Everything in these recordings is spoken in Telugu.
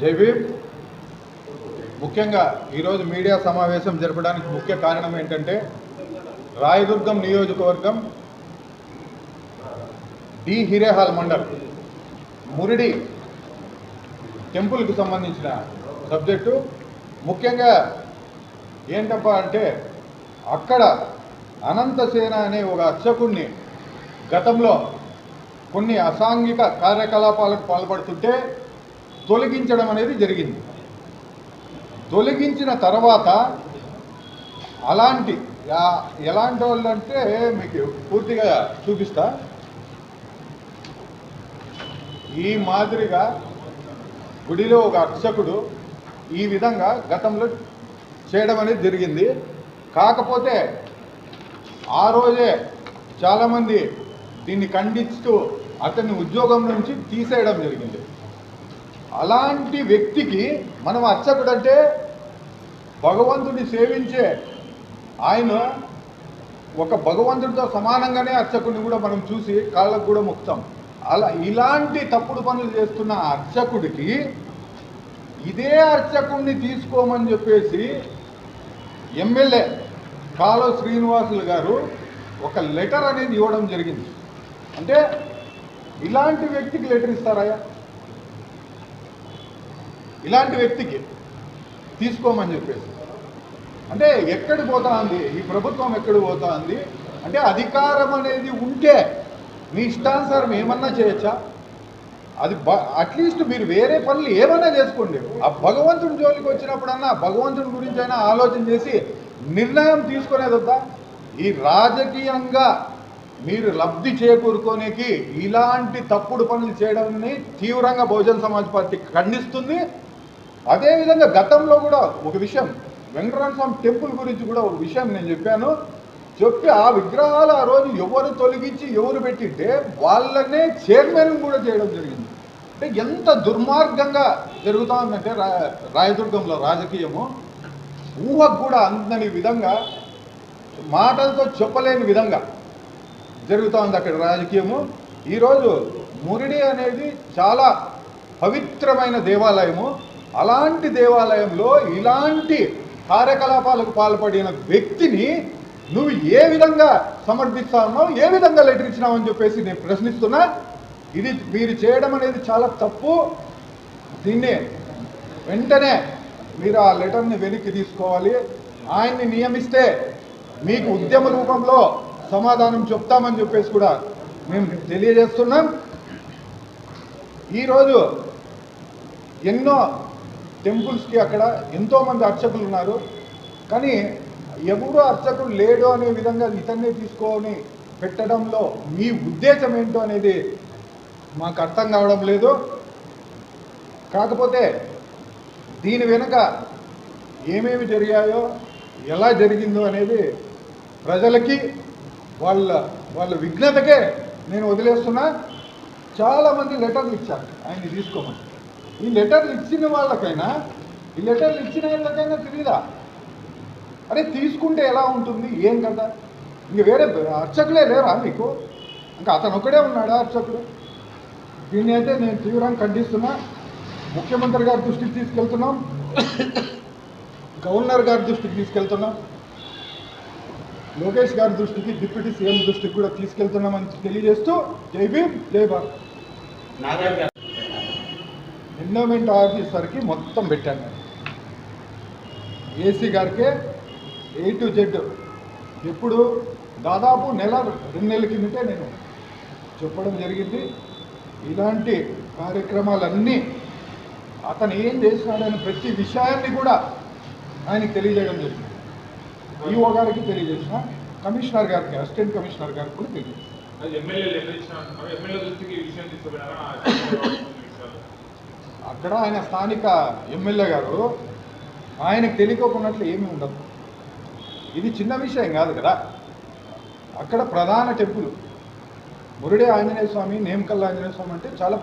జైవీర్ ముఖ్యంగా ఈరోజు మీడియా సమావేశం జరపడానికి ముఖ్య కారణం ఏంటంటే రాయదుర్గం నియోజకవర్గం డి హిరేహాల్ మండల్ మురిడి టెంపుల్కి సంబంధించిన సబ్జెక్టు. ముఖ్యంగా ఏంటప్పా అంటే అక్కడ అనంతసేన అనే ఒక అర్చకుడిని గతంలో కొన్ని అసాంఘిక కార్యకలాపాలకు పాల్పడుతుంటే తొలగించడం అనేది జరిగింది. తొలగించిన తర్వాత అలాంటి ఎలాంటి వాళ్ళు అంటే మీకు పూర్తిగా చూపిస్తా. ఈ మాదిరిగా గుడిలో ఒక అర్చకుడు ఈ విధంగా గతంలో చేయడం అనేది జరిగింది. కాకపోతే ఆ రోజే చాలామంది దీన్ని ఖండిస్తూ అతన్ని ఉద్యోగం నుంచి తీసేయడం జరిగింది. అలాంటి వ్యక్తికి మనం అర్చకుడంటే భగవంతుడిని సేవించే ఆయన ఒక భగవంతుడితో సమానంగానే అర్చకుడిని కూడా మనం చూసి కాళ్ళకు కూడా ముక్తం అలా ఇలాంటి తప్పుడు పనులు చేస్తున్న అర్చకుడికి ఇదే అర్చకుడిని తీసుకోమని చెప్పేసి ఎమ్మెల్యే కాలో శ్రీనివాసులు గారు ఒక లెటర్ అనేది ఇవ్వడం జరిగింది. అంటే ఇలాంటి వ్యక్తికి లెటర్ ఇస్తారయ్యా ఇలాంటి వ్యక్తికి తీసుకోమని చెప్పేసి. అంటే ఎక్కడికి పోతా ఉంది ఈ ప్రభుత్వం ఎక్కడికి పోతా ఉంది అంటే అధికారం అనేది ఉంటే మీ ఇష్టానుసారం ఏమన్నా చేయొచ్చా? అది బ అట్లీస్ట్ మీరు వేరే పనులు ఏమైనా చేసుకోండి. ఆ భగవంతుడి జోలికి వచ్చినప్పుడన్నా భగవంతుడి గురించి అయినా ఆలోచన చేసి నిర్ణయం తీసుకునేదొద్దా ఈ రాజకీయంగా మీరు లబ్ధి చేకూరుకోనికి ఇలాంటి తప్పుడు పనులు చేయడాన్ని తీవ్రంగా బహుజన సమాజ్ పార్టీ ఖండిస్తుంది. అదేవిధంగా గతంలో కూడా ఒక విషయం వెంకటరమణ స్వామి టెంపుల్ గురించి కూడా ఒక విషయం నేను చెప్పాను. చెప్పి ఆ విగ్రహాలు ఆ రోజు ఎవరు తొలగించి ఎవరు పెట్టింటే వాళ్ళనే చైర్మన్ కూడా చేయడం జరిగింది. అంటే ఎంత దుర్మార్గంగా జరుగుతా ఉందంటే రాయదుర్గంలో రాజకీయము. ఊహకు కూడా అందని విధంగా మాటలతో చెప్పలేని విధంగా జరుగుతూ ఉంది అక్కడ రాజకీయము. ఈరోజు మురిడి అనేది చాలా పవిత్రమైన దేవాలయము. అలాంటి దేవాలయంలో ఇలాంటి కార్యకలాపాలకు పాల్పడిన వ్యక్తిని నువ్వు ఏ విధంగా సమర్థిస్తా ఉన్నావు ఏ విధంగా లెటర్ ఇచ్చినావు అని చెప్పేసి నేను ప్రశ్నిస్తున్నా. ఇది మీరు చేయడం అనేది చాలా తప్పు. దీన్ని వెంటనే మీరు ఆ లెటర్ని వెనక్కి తీసుకోవాలి. ఆయన్ని నియమిస్తే మీకు ఉద్యమ రూపంలో సమాధానం చెప్తామని చెప్పేసి కూడా మేము తెలియజేస్తున్నాం. ఈరోజు ఎన్నో టెంపుల్స్కి అక్కడ ఎంతోమంది అర్చకులు ఉన్నారు. కానీ ఎవరు అర్చకుడు లేడు అనే విధంగా ఇతన్నే తీసుకొని పెట్టడంలో మీ ఉద్దేశం ఏంటో అనేది మాకు అర్థం కావడం లేదు. కాకపోతే దీని వెనుక ఏమేమి జరిగాయో ఎలా జరిగిందో అనేది ప్రజలకి వాళ్ళ వాళ్ళ విఘ్నతకే నేను వదిలేస్తున్నా. చాలామంది లెటర్లు ఇచ్చారు. ఆయన్ని తీసుకోమని. ఈ లెటర్లు ఇచ్చిన వాళ్ళకైనా ఈ లెటర్లు ఇచ్చిన వాళ్ళకైనా తెలియదా అరే తీసుకుంటే ఎలా ఉంటుంది? ఏం కదా ఇంక వేరే అర్చకులే లేరా మీకు? ఇంకా అతను ఒక్కడే ఉన్నాడా అర్చకుడు? దీన్ని అయితే నేను తీవ్రంగా ఖండిస్తున్నా. ముఖ్యమంత్రి గారి దృష్టికి తీసుకెళ్తున్నాం. గవర్నర్ గారి దృష్టికి తీసుకెళ్తున్నాం. లోకేష్ గారి దృష్టికి డిప్యూటీ సీఎం దృష్టికి కూడా తీసుకెళ్తున్నామని తెలియజేస్తూ జై భీమ్ జై భారత్. ఎండోమెంట్ ఆఫీసర్కి మొత్తం పెట్టాను. నేను ఏసీ గారికే ఏ టు జెడ్ ఎప్పుడు దాదాపు నెల రెండు నెలల కిందటే నేను చెప్పడం జరిగింది. ఇలాంటి కార్యక్రమాలన్నీ అతను ఏం చేసినాడని ప్రతి విషయాన్ని కూడా ఆయనకు తెలియజేయడం జరిగింది. ఈఓ గారికి తెలియజేసిన కమిషనర్ గారికి అసిస్టెంట్ కమిషనర్ గారికి కూడా తెలియజేసిన. ఎమ్మెల్యే ఎమ్మెల్యే దృష్టికి విషయం తీసుకుపోయినారా? అక్కడ ఆయన స్థానిక ఎమ్మెల్యే గారు ఆయనకు తెలియకోకున్నట్లు ఏమీ ఉండదు. ఇది చిన్న విషయం కాదు కదా. అక్కడ ప్రధాన టెంపుల్ మురుడే ఆంజనేయ స్వామి నేమకల్ ఆంజనేయ స్వామి అంటే చాలా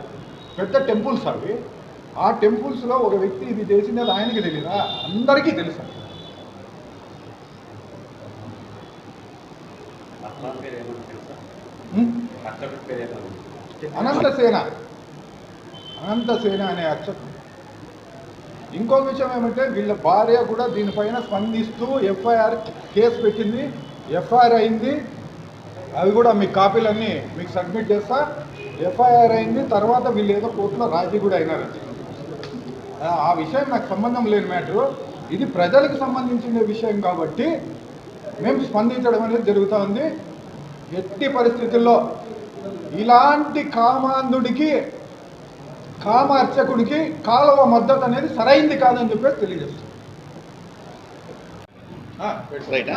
పెద్ద టెంపుల్స్ అవి. ఆ టెంపుల్స్లో ఒక వ్యక్తి ఇది చేసినది ఆయనకి తెలియదా అందరికీ తెలుసు అనంతసేన అనంతసేన అనే అక్షరం. ఇంకో విషయం ఏమంటే వీళ్ళ భార్య కూడా దీనిపైన స్పందిస్తూ ఎఫ్ఐఆర్ కేసు పెట్టింది ఎఫ్ఐఆర్ అయింది. అవి కూడా మీ కాపీలన్నీ మీకు సబ్మిట్ చేస్తా. ఎఫ్ఐఆర్ అయింది తర్వాత వీళ్ళు ఏదో కోర్టులో రాజీ కూడా అయినారు. ఆ విషయం నాకు సంబంధం లేని మ్యాటరు. ఇది ప్రజలకు సంబంధించిన విషయం కాబట్టి మేము స్పందించడం అనేది జరుగుతూ ఉంది. ఎట్టి పరిస్థితుల్లో ఇలాంటి కామాంధుడికి కామార్చకుడికి కాలువ మద్దతు అనేది సరైంది కాదని చెప్పేసి తెలియజేస్తుంది. రైట్.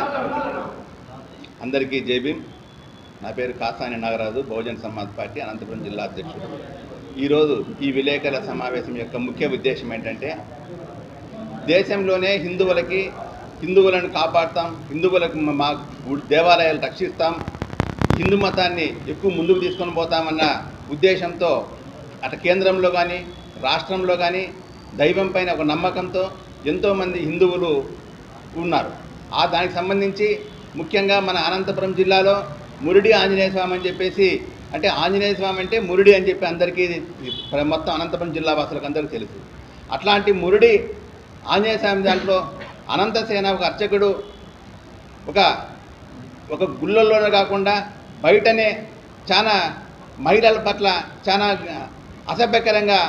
అందరికీ జేబీ నా పేరు కాసాని నాగరాజు బహుజన్ సమాజ్ పార్టీ అనంతపురం జిల్లా అధ్యక్షుడు. ఈరోజు ఈ విలేకరుల సమావేశం యొక్క ముఖ్య ఉద్దేశం ఏంటంటే దేశంలోనే హిందువులకి హిందువులను కాపాడుతాం హిందువులకు మా- గుడి- దేవాలయాలు రక్షిస్తాం హిందూ మతాన్ని ఎక్కువ ముందుకు తీసుకొని పోతామన్న ఉద్దేశంతో అటు కేంద్రంలో కానీ రాష్ట్రంలో కానీ దైవం పైన ఒక నమ్మకంతో ఎంతోమంది హిందువులు ఉన్నారు. ఆ దానికి సంబంధించి ముఖ్యంగా మన అనంతపురం జిల్లాలో మురిడి ఆంజనేయ స్వామి అని చెప్పేసి అంటే ఆంజనేయ స్వామి అంటే మురిడి అని చెప్పి అందరికీ మొత్తం అనంతపురం జిల్లా వాసులకు అందరికీ తెలుసు. అట్లాంటి మురిడి ఆంజనేయ స్వామి దాంట్లో అనంతసేన ఒక అర్చకుడు ఒక ఒక గుళ్ళల్లోనే కాకుండా బయటనే చాలా మహిళల పట్ల చాలా అసభ్యకరంగా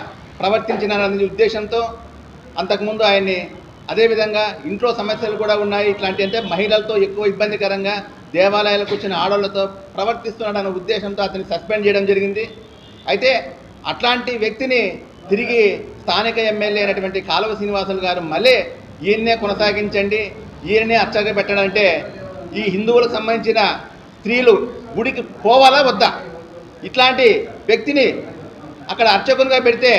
ప్రవర్తించినారనే ఉద్దేశంతో అంతకుముందు ఆయన్ని అదేవిధంగా ఇంట్లో సమస్యలు కూడా ఉన్నాయి. ఇట్లాంటి అంటే మహిళలతో ఎక్కువ ఇబ్బందికరంగా దేవాలయాలకు వచ్చిన ఆడవాళ్ళతో ప్రవర్తిస్తున్నాడన్న ఉద్దేశంతో అతన్ని సస్పెండ్ చేయడం జరిగింది. అయితే అట్లాంటి వ్యక్తిని తిరిగి స్థానిక ఎమ్మెల్యే అయినటువంటి కాలువ శ్రీనివాసులు గారు మళ్ళీ ఈయన్నే కొనసాగించండి ఈయననే అర్చక పెట్టడంటే ఈ హిందువులకు సంబంధించిన స్త్రీలు గుడికి పోవాలా వద్దా? ఇట్లాంటి వ్యక్తిని అక్కడ అర్చకునిగా పెడితే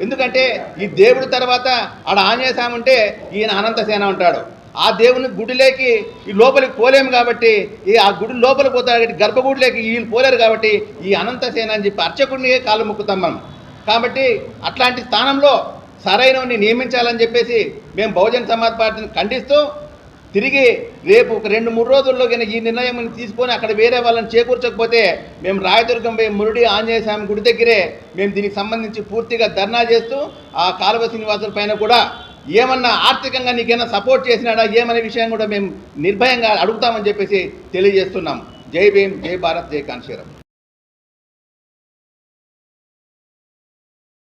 ఎందుకంటే ఈ దేవుడి తర్వాత ఆడ ఆంజనేయ స్వామి ఉంటే ఈయన అనంతసేన ఉంటాడు. ఆ దేవుని గుడిలోకి ఈ లోపలికి పోలేము కాబట్టి ఈ ఆ గుడి లోపలికి పోతాడు కాబట్టి గర్భగుడిలోకి వీళ్ళు పోలేరు కాబట్టి ఈ అనంతసేన అని చెప్పి అర్చకుడిని కాళ్ళు మొక్కుతాం మనం. కాబట్టి అట్లాంటి స్థానంలో సరైనని నియమించాలని చెప్పేసి మేము బహుజన సమాజ్ పార్టీని ఖండిస్తూ తిరిగి రేపు ఒక రెండు మూడు రోజుల్లో కనుక ఈ నిర్ణయం తీసుకొని అక్కడ వేరే వాళ్ళని చేకూర్చకపోతే మేము రాయదుర్గం పోయి మురుడి ఆంజనేయ స్వామి గుడి దగ్గరే మేము దీనికి సంబంధించి పూర్తిగా ధర్నా చేస్తూ ఆ కాలువ శ్రీనివాసుల పైన కూడా ఏమన్నా ఆర్థికంగా నీకేమైనా సపోర్ట్ చేసినాడా ఏమనే విషయం కూడా మేము నిర్భయంగా అడుగుతామని చెప్పేసి తెలియజేస్తున్నాం. జై భీమ్ జై భారత్ జై కాన్షీరం